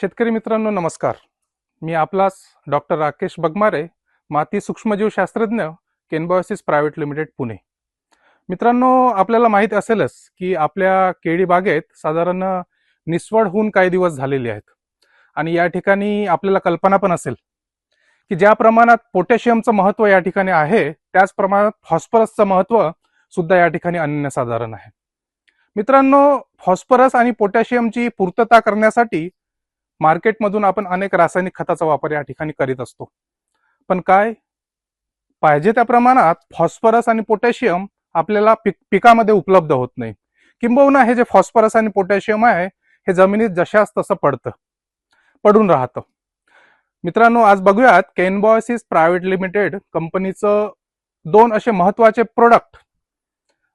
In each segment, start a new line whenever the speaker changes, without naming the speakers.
शेतकरी मित्रांनो नमस्कार. मी आपलाच डॉक्टर राकेश बगमारे माती सूक्ष्मजीवशास्त्रज्ञ केनबॉसिस केनबॉयसिस प्रायव्हेट लिमिटेड पुणे. मित्रांनो आपल्याला माहीत असेलच की आपल्या केळी बागेत साधारण निसवड होऊन काही दिवस झालेले आहेत. आणि या ठिकाणी आपल्याला कल्पना पण असेल की ज्या प्रमाणात पोटॅशियमचं महत्त्व या ठिकाणी आहे त्याच प्रमाणात फॉस्फरसचं महत्त्व सुद्धा या ठिकाणी अनन्यसाधारण आहे. मित्रांनो फॉस्फरस आणि पोटॅशियमची पूर्तता करण्यासाठी मार्केटमधून आपण अनेक रासायनिक खताचा वापर या ठिकाणी करीत असतो. पण काय? पाहिजे त्या प्रमाणात फॉस्फरस आणि पोटॅशियम आपल्याला पिक पिकामध्ये उपलब्ध होत नाही. किंबहुना हे जे फॉस्फरस आणि पोटॅशियम आहे हे जमिनीत जशास तसं पडतं. पडून राहतं. मित्रांनो आज बघूयात केनबॉयसिस प्रायव्हेट लिमिटेड कंपनीचं दोन असे महत्त्वाचे प्रोडक्ट.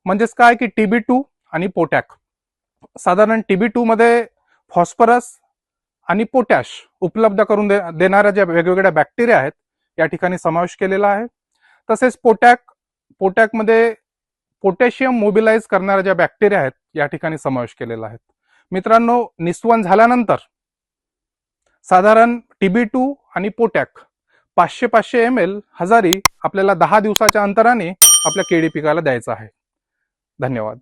म्हणजेच काय की टीबी टू आणि पोटॅक. साधारण टीबी टू मध्ये फॉस्फरस आणि पोटॅश उपलब्ध करून दे देणाऱ्या ज्या वेगवेगळ्या बॅक्टेरिया आहेत या ठिकाणी समावेश केलेला आहे. तसेच पोटॅक पोटॅकमध्ये पोटॅशियम मोबिलाइज करणाऱ्या ज्या बॅक्टेरिया आहेत या ठिकाणी समावेश केलेला आहे. मित्रांनो निस्वन झाल्यानंतर साधारण टीबी टू आणि पोटॅक पाचशे पाचशे एम एल हजारी आपल्याला दहा दिवसाच्या अंतराने आपल्या केळी पिकाला द्यायचं आहे. धन्यवाद.